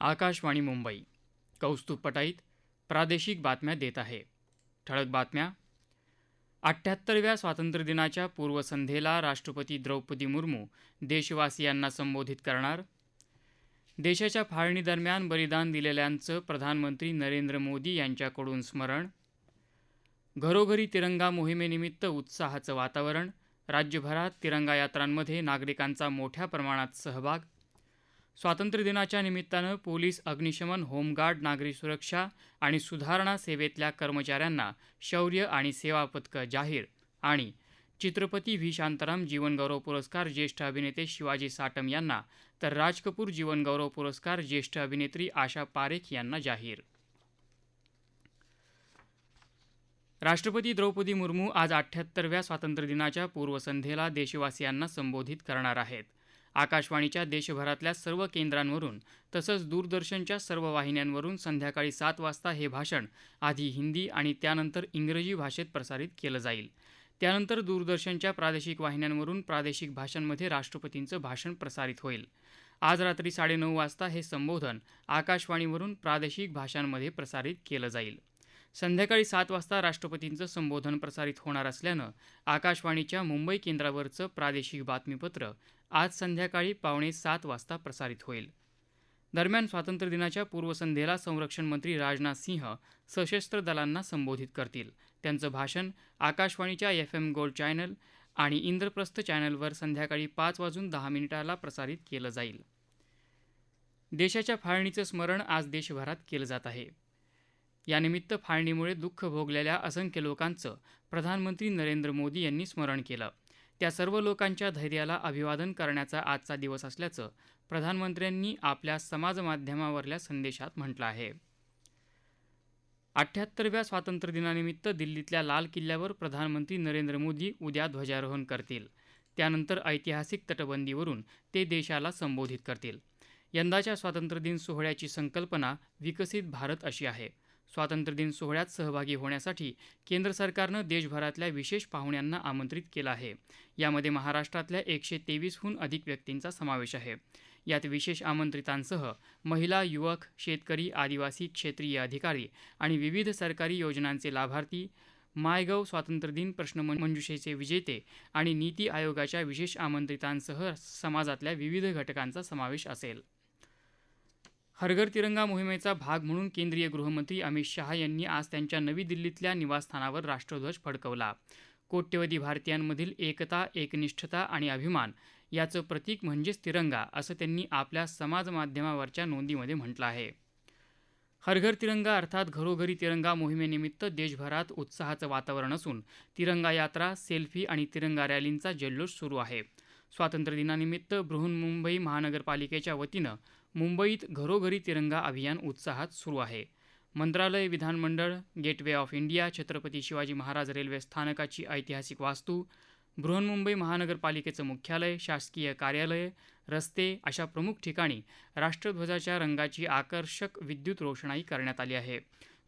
आकाशवाणी मुंबई. कौस्तुभ पटाईत प्रादेशिक बातम्या देत आहे. ठळक बातम्या. अठ्ठ्याहत्तरव्या स्वातंत्र्यदिनाच्या पूर्वसंध्येला राष्ट्रपती द्रौपदी मुर्मू देशवासियांना संबोधित करणार. देशाच्या फाळणीदरम्यान बलिदान दिलेल्यांचं प्रधानमंत्री नरेंद्र मोदी यांच्याकडून स्मरण. घरोघरी तिरंगा मोहिमेनिमित्त उत्साहाचं वातावरण. राज्यभरात तिरंगा यात्रांमध्ये नागरिकांचा मोठ्या प्रमाणात सहभाग. स्वातंत्र्यदिनाच्या निमित्तानं पोलीस अग्निशमन होमगार्ड नागरी सुरक्षा आणि सुधारणा सेवेतल्या कर्मचाऱ्यांना शौर्य आणि सेवा पदकं जाहीर. आणि चित्रपती व्ही. शांताराम जीवनगौरव पुरस्कार ज्येष्ठ अभिनेते शिवाजी साटम यांना तर राज कपूर जीवनगौरव पुरस्कार ज्येष्ठ अभिनेत्री आशा पारेख यांना जाहीर. राष्ट्रपती द्रौपदी मुर्मू आज अठ्ठ्याहत्तरव्या स्वातंत्र्यदिनाच्या पूर्वसंध्येला देशवासियांना संबोधित करणार आहेत. आकाशवाणीच्या देशभरातल्या सर्व केंद्रांवरून तसंच दूरदर्शनच्या सर्व वाहिन्यांवरून संध्याकाळी सात वाजता हे भाषण आधी हिंदी आणि त्यानंतर इंग्रजी भाषेत प्रसारित केलं जाईल. त्यानंतर दूरदर्शनच्या प्रादेशिक वाहिन्यांवरून प्रादेशिक भाषांमध्ये राष्ट्रपतींचं भाषण प्रसारित होईल. आज रात्री साडेनऊ वाजता हे संबोधन आकाशवाणीवरून प्रादेशिक भाषांमध्ये प्रसारित केलं जाईल. संध्याकाळी सात वाजता राष्ट्रपतींचं संबोधन प्रसारित होणार असल्यानं आकाशवाणीच्या मुंबई केंद्रावरचं प्रादेशिक बातमीपत्र आज संध्याकाळी पावणे सात वाजता प्रसारित होईल. दरम्यान स्वातंत्र्यदिनाच्या पूर्वसंध्येला संरक्षण मंत्री राजनाथ सिंह सशस्त्र दलांना संबोधित करतील. त्यांचं भाषण आकाशवाणीच्या एफ एम गोल्ड चॅनल आणि इंद्रप्रस्थ चॅनलवर संध्याकाळी पाच वाजून दहा मिनिटाला प्रसारित केलं जाईल. देशाच्या फाळणीचं स्मरण आज देशभरात केलं जात आहे. यानिमित्त फाळणीमुळे दुःख भोगलेल्या असंख्य लोकांचं प्रधानमंत्री नरेंद्र मोदी यांनी स्मरण केलं. त्या सर्व लोकांच्या धैर्याला अभिवादन करण्याचा आजचा दिवस असल्याचं प्रधानमंत्र्यांनी आपल्या समाजमाध्यमावरल्या संदेशात म्हटलं आहे. अठ्ठ्याहत्तरव्या स्वातंत्र्यदिनानिमित्त दिल्लीतल्या लाल किल्ल्यावर प्रधानमंत्री नरेंद्र मोदी उद्या ध्वजारोहण करतील. त्यानंतर ऐतिहासिक तटबंदीवरून ते देशाला संबोधित करतील. यंदाच्या स्वातंत्र्यदिन सोहळ्याची संकल्पना विकसित भारत अशी आहे. स्वातंत्र्यदिन सोहळ्यात सहभागी होण्यासाठी केंद्र सरकारनं देशभरातल्या विशेष पाहुण्यांना आमंत्रित केलं आहे. यामध्ये महाराष्ट्रातल्या एकशे तेवीसहून अधिक व्यक्तींचा समावेश आहे. यात विशेष आमंत्रितांसह महिला युवक शेतकरी आदिवासी क्षेत्रीय अधिकारी आणि विविध सरकारी योजनांचे लाभार्थी मायगव स्वातंत्र्यदिन प्रश्नमंजुषेचे विजेते आणि नीती आयोगाच्या विशेष आमंत्रितांसह समाजातल्या विविध घटकांचा समावेश असेल. हरघर तिरंगा मोहिमेचा भाग म्हणून केंद्रीय गृहमंत्री अमित शहा यांनी आज त्यांच्या नवी दिल्लीतल्या निवासस्थानावर राष्ट्रध्वज फडकवला. कोट्यवधी भारतीयांमधील एकता एकनिष्ठता आणि अभिमान याचं प्रतीक म्हणजेच तिरंगा असं त्यांनी आपल्या समाजमाध्यमावरच्या नोंदीमध्ये म्हटलं आहे. हरघर तिरंगा अर्थात घरोघरी तिरंगा मोहिमेनिमित्त देशभरात उत्साहाचं वातावरण असून तिरंगा यात्रा सेल्फी आणि तिरंगा रॅलींचा जल्लोष सुरू आहे. स्वातंत्र्यदिनानिमित्त बृहन्मुंबई महानगरपालिकेच्या वतीनं मुंबईत घरोघरी तिरंगा अभियान उत्साहात सुरू आहे. मंत्रालय विधानमंडळ gateway of India Chhatrapati Shivaji Maharaj railway स्थानकाची ऐतिहासिक वास्तू बृहन्मुंबई महानगरपालिकेचं मुख्यालय शासकीय कार्यालय रस्ते अशा प्रमुख ठिकाणी राष्ट्रध्वजाच्या रंगाची आकर्षक विद्युत रोषणाई करण्यात आली आहे.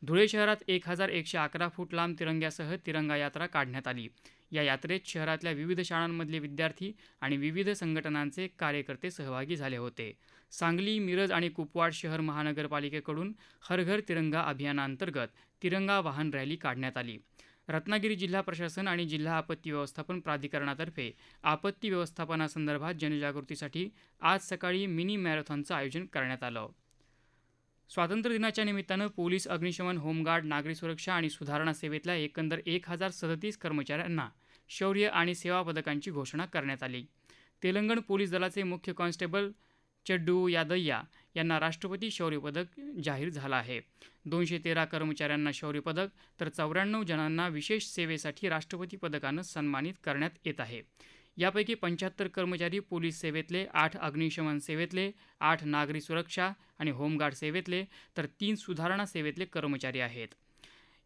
धुळे शहरात एक हजार एकशे अकरा फूट लांब तिरंग्यासह तिरंगा यात्रा काढण्यात आली. या यात्रेत शहरातल्या विविध शाळांमधले विद्यार्थी आणि विविध संघटनांचे कार्यकर्ते सहभागी झाले होते. सांगली मिरज आणि कुपवाड शहर महानगरपालिकेकडून हर घर तिरंगा अभियानांतर्गत तिरंगा वाहन रॅली काढण्यात आली. रत्नागिरी जिल्हा प्रशासन आणि जिल्हा आपत्ती व्यवस्थापन प्राधिकरणातर्फे आपत्ती व्यवस्थापनासंदर्भात जनजागृतीसाठी आज सकाळी मिनी मॅरेथॉनचं आयोजन करण्यात आलं. स्वातंत्र्यदिनाच्या निमित्तानं पोलीस अग्निशमन होमगार्ड नागरी सुरक्षा आणि सुधारणा सेवेतल्या एकंदर एक हजार सदतीस कर्मचाऱ्यांना शौर्य आणि सेवा पदकांची घोषणा करण्यात आली. तेलंगण पोलीस दलाचे मुख्य कॉन्स्टेबल चड्डू यादय्या यांना राष्ट्रपती शौर्य पदक जाहीर झालं आहे. दोनशे तेरा कर्मचाऱ्यांना शौर्य पदक तर चौऱ्याण्णव जणांना विशेष सेवेसाठी राष्ट्रपती पदकानं सन्मानित करण्यात येत आहे. यापैकी पंच्याहत्तर कर्मचारी पोलीस सेवेतले आठ अग्निशमन सेवेतले आठ नागरी सुरक्षा आणि होमगार्ड सेवेतले तर तीन सुधारणा सेवेतले कर्मचारी आहेत.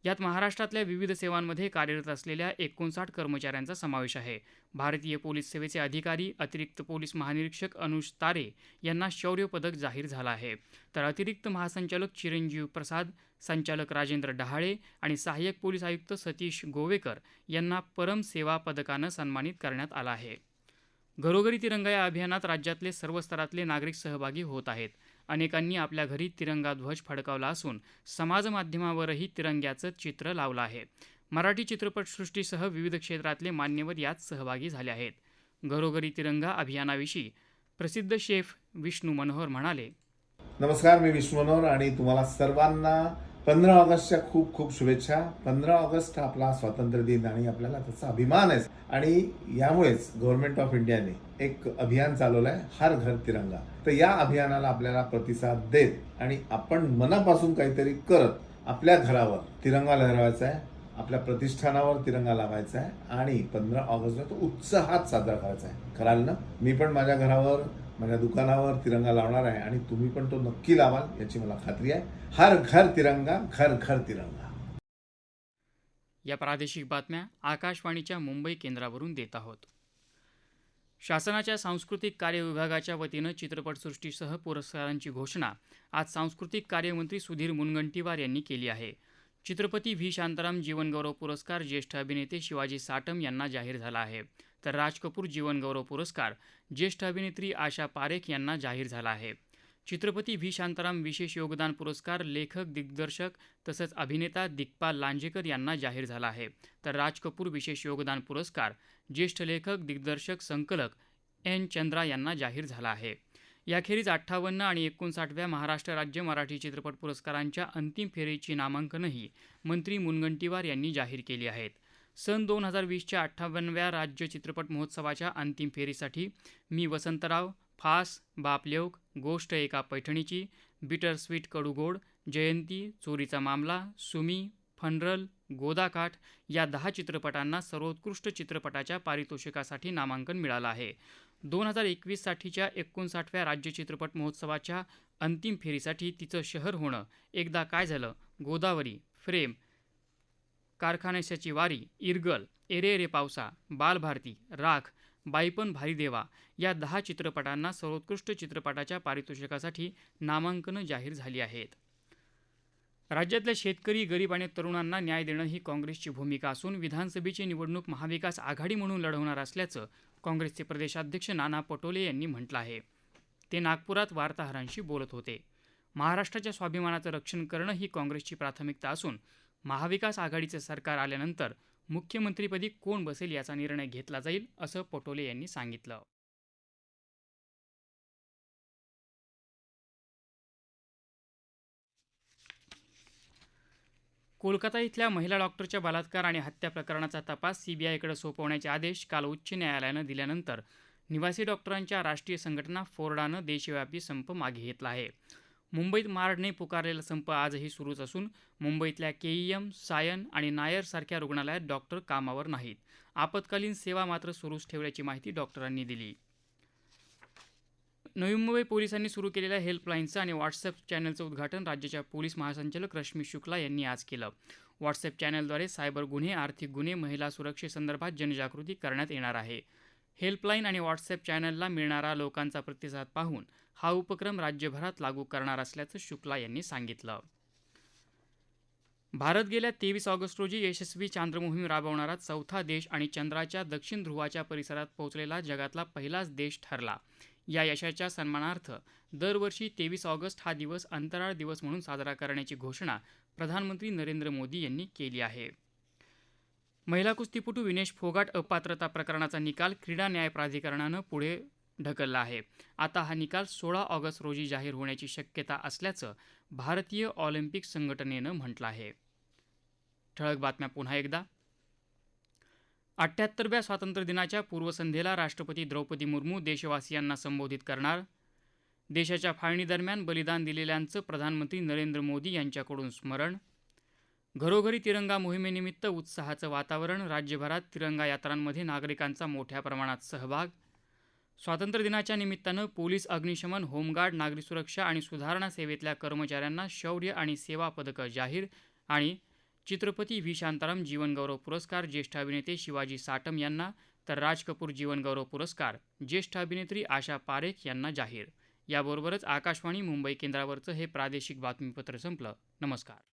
यात महाराष्ट्रातल्या विविध सेवांमध्ये कार्यरत असलेल्या एकोणसाठ कर्मचाऱ्यांचा समावेश आहे. भारतीय पोलीस सेवेचे अधिकारी अतिरिक्त पोलीस महानिरीक्षक अनुज तारे यांना शौर्य पदक जाहीर झालं आहे. तर अतिरिक्त महासंचालक चिरंजीव प्रसाद संचालक राजेंद्र डहाळे आणि सहाय्यक पोलीस आयुक्त सतीश गोवेकर यांना परम सेवा पदकानं सन्मानित करण्यात आलं आहे. घरोघरी तिरंगा या अभियानात राज्यातले सर्व स्तरातले नागरिक सहभागी होत आहेत. अनेकांनी आपल्या घरी तिरंगा ध्वज फडकावला असून समाजमाध्यमावरही तिरंग्याचं चित्र लावलं आहे. मराठी चित्रपटसृष्टीसह विविध क्षेत्रातले मान्यवर यात सहभागी झाले आहेत. घरोघरी तिरंगा अभियानाविषयी प्रसिद्ध शेफ विष्णू मनोहर म्हणाले नमस्कार मी विष्णू मनोहर आणि तुम्हाला सर्वांना पंधरा ऑगस्टच्या खूप खूप शुभेच्छा. पंधरा ऑगस्ट हा आपला स्वातंत्र्य दिन आणि आपल्याला त्याचा अभिमान आहे. आणि यामुळेच गव्हर्नमेंट ऑफ इंडियाने एक अभियान चालवलं आहे हर घर तिरंगा. तर या अभियानाला आपल्याला प्रतिसाद देत आणि आपण मनापासून काहीतरी करत आपल्या घरावर तिरंगा लहरवायचा आहे आपल्या प्रतिष्ठानावर तिरंगा लावायचा आहे आणि पंधरा ऑगस्टला तो उत्साहात साजरा करायचा आहे. कराल ना? मी पण माझ्या घरावर माझ्या दुकानावर तिरंगा लावणार आहे आणि तुम्ही पण तो नक्की लावाल याची मला खात्री आहे. हर घर तिरंगा घर घर तिरंगा. या प्रादेशिक बातम्या आकाशवाणीच्या मुंबई केंद्रावरून देत आहोत. शासनाच्या सांस्कृतिक कार्य विभागाच्या वतीनं चित्रपटसृष्टीसह पुरस्कारांची घोषणा आज सांस्कृतिक कार्यमंत्री सुधीर मुनगंटीवार यांनी केली आहे. चित्रपती व्ही. शांताराम जीवनगौरव पुरस्कार ज्येष्ठ अभिनेते शिवाजी साटम यांना जाहीर झाला आहे. तर राज कपूर जीवनगौरव पुरस्कार ज्येष्ठ अभिनेत्री आशा पारेख यांना जाहीर झाला आहे. चित्रपती व्ही. शांताराम विशेष योगदान पुरस्कार लेखक दिग्दर्शक तसंच अभिनेता दिग्पाल लांजेकर यांना जाहीर झाला आहे. तर राज कपूर विशेष योगदान पुरस्कार ज्येष्ठ लेखक दिग्दर्शक संकलक एन. चंद्रा यांना जाहीर झाला आहे. याखेरीज अठ्ठावन्न आणि एकोणसाठव्या महाराष्ट्र राज्य मराठी चित्रपट पुरस्कारांच्या अंतिम फेरीची नामांकनही मंत्री मुनगंटीवार यांनी जाहीर केली आहेत. सन दोन हजार वीसच्या अठ्ठावन्नव्या राज्य चित्रपट महोत्सवाच्या अंतिम फेरीसाठी मी वसंतराव फास बापलेवक गोष्ट एका पैठणीची बिटर स्वीट कडूगोड जयंती चोरीचा मामला सुमी फनरल गोदाकाठ या दहा चित्रपटांना सर्वोत्कृष्ट चित्रपटाच्या पारितोषिकासाठी नामांकन मिळालं आहे. दोन हजार एकवीससाठीच्या एकोणसाठव्या राज्य चित्रपट महोत्सवाच्या अंतिम फेरीसाठी तिचं शहर होणं एकदा काय झालं? गोदावरी फ्रेम कारखानेशाची वारी इरगल एरे एरे पावसा बालभारती राख बाईपण भारी देवा या दहा चित्रपटांना सर्वोत्कृष्ट चित्रपटाच्या पारितोषिकासाठी नामांकनं जाहीर झाली आहेत. राज्यातल्या शेतकरी गरीब आणि तरुणांना न्याय देणं ही काँग्रेसची भूमिका असून विधानसभेची निवडणूक महाविकास आघाडी म्हणून लढवणार असल्याचं काँग्रेसचे प्रदेशाध्यक्ष नाना पटोले यांनी म्हटलं आहे. ते नागपुरात वार्ताहरांशी बोलत होते. महाराष्ट्राच्या स्वाभिमानाचं रक्षण करणं ही काँग्रेसची प्राथमिकता असून महाविकास आघाडीचं सरकार आल्यानंतर मुख्यमंत्रीपदी कोण बसेल याचा निर्णय घेतला जाईल असं पटोले यांनी सांगितलं. कोलकाता इथल्या महिला डॉक्टरच्या बलात्कार आणि हत्या प्रकरणाचा तपास सीबीआयकडे सोपवण्याचे आदेश काल उच्च न्यायालयानं दिल्यानंतर निवासी डॉक्टरांच्या राष्ट्रीय संघटना फोर्डानं देशव्यापी संप मागे घेतला आहे. मुंबईत मार्डने पुकारलेला संप आजही सुरूच असून मुंबईतल्या केईएम सायन आणि नायर सारख्या रुग्णालयात डॉक्टर कामावर नाहीत. आपत्कालीन सेवा मात्र सुरूच ठेवल्याची माहिती डॉक्टरांनी दिली. नवी मुंबई पोलिसांनी सुरू केलेल्या हेल्पलाईनचं आणि व्हॉट्सअप चॅनलचं उद्घाटन राज्याच्या पोलीस महासंचालक रश्मी शुक्ला यांनी आज केलं. व्हॉट्सअप चॅनलद्वारे सायबर गुन्हे आर्थिक गुन्हे महिला सुरक्षेसंदर्भात जनजागृती करण्यात येणार आहे. हेल्पलाईन आणि व्हॉट्सअप चॅनलला मिळणारा लोकांचा प्रतिसाद पाहून हा उपक्रम राज्यभरात लागू करणार असल्याचं शुक्ला यांनी सांगितलं. भारत गेल्या तेवीस ऑगस्ट रोजी यशस्वी चांद्रमोहीम राबवणारा चौथा देश आणि चंद्राच्या दक्षिण ध्रुवाच्या परिसरात पोहोचलेला जगातला पहिलाच देश ठरला. या यशाच्या सन्मानार्थ दरवर्षी तेवीस ऑगस्ट हा दिवस अंतराळ दिवस म्हणून साजरा करण्याची घोषणा प्रधानमंत्री नरेंद्र मोदी यांनी केली आहे. महिला कुस्तीपटू विनेश फोगाट अपात्रता प्रकरणाचा निकाल क्रीडा न्याय प्राधिकरणानं पुढे ढकलला आहे. आता हा निकाल सोळा ऑगस्ट रोजी जाहीर होण्याची शक्यता असल्याचं भारतीय ऑलिम्पिक संघटनेनं म्हटलं आहे. ठळक बातम्या पुन्हा एकदा. अठ्ठ्याहत्तरव्या स्वातंत्र्यदिनाच्या पूर्वसंध्येला राष्ट्रपती द्रौपदी मुर्मू देशवासियांना संबोधित करणार. देशाच्या फाळणीदरम्यान बलिदान दिलेल्यांचं प्रधानमंत्री नरेंद्र मोदी यांच्याकडून स्मरण. घरोघरी तिरंगा मोहिमेनिमित्त उत्साहाचं वातावरण राज्यभरात तिरंगा यात्रांमध्ये नागरिकांचा मोठ्या प्रमाणात सहभाग. स्वातंत्र्यदिनाच्या निमित्तानं पोलीस अग्निशमन होमगार्ड नागरी सुरक्षा आणि सुधारणा सेवेतल्या कर्मचाऱ्यांना शौर्य आणि सेवा पदकं जाहीर आणि चित्रपती व्ही. शांताराम जीवनगौरव पुरस्कार ज्येष्ठ अभिनेते शिवाजी साटम यांना तर राज कपूर जीवनगौरव पुरस्कार ज्येष्ठ अभिनेत्री आशा पारेख यांना जाहीर. याबरोबरच आकाशवाणी मुंबई केंद्रावरचं हे प्रादेशिक बातमीपत्र संपलं. नमस्कार.